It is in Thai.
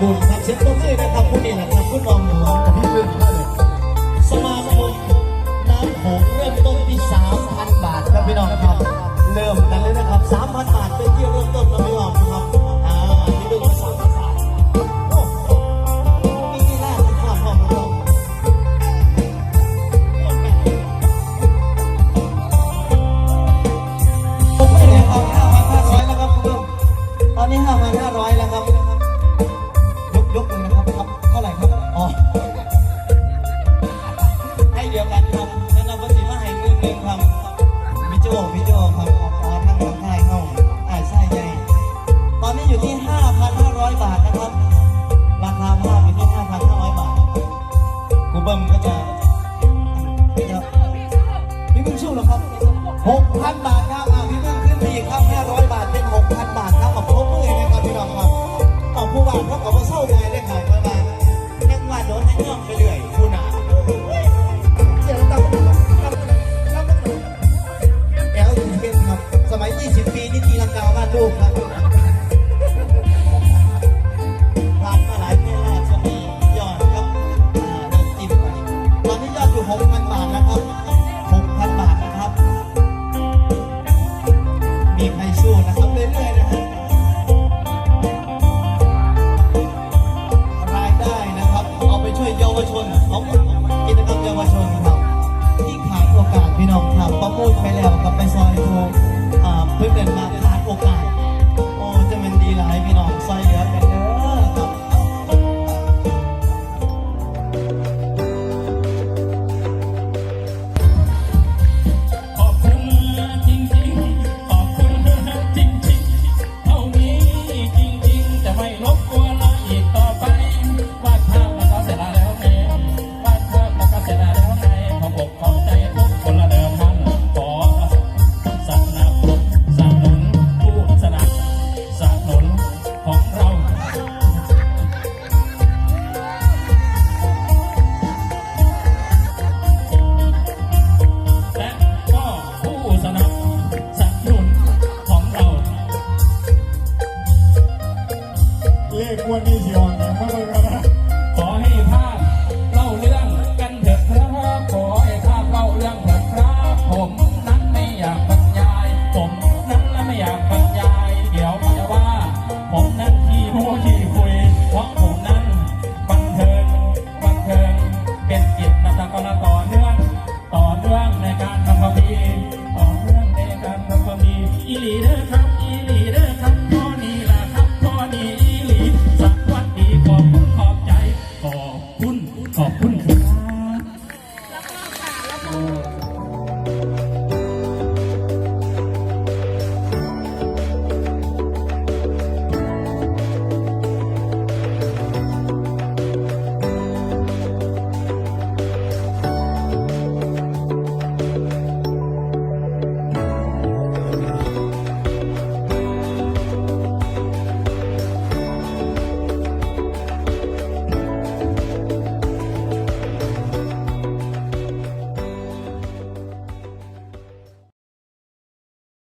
บุญครับเสียงปรบมือนะครับผู้นี้ละครับผู้น้องหนูพี่เพื่องสมาคมน้ำหอมเริ่มต้นที่3,000 บาทครับพี่น้องครับ เริ่มกันเลยนะครับ 3,000 บาทเป็นที่เริ่มต้นนะพี่น้องครับอ่าพี่พึ่งสามพันบาทโอ้มีที่แรกที่ข้าวพ่อมาลงผมไม่ได้เอา5,500แล้วครับคุณผู้ชมตอนนี้5,500แล้วครับ เข้าได้ได้เขาไปบ้าจังหวะโดนไอ้น้องไปเรื่อย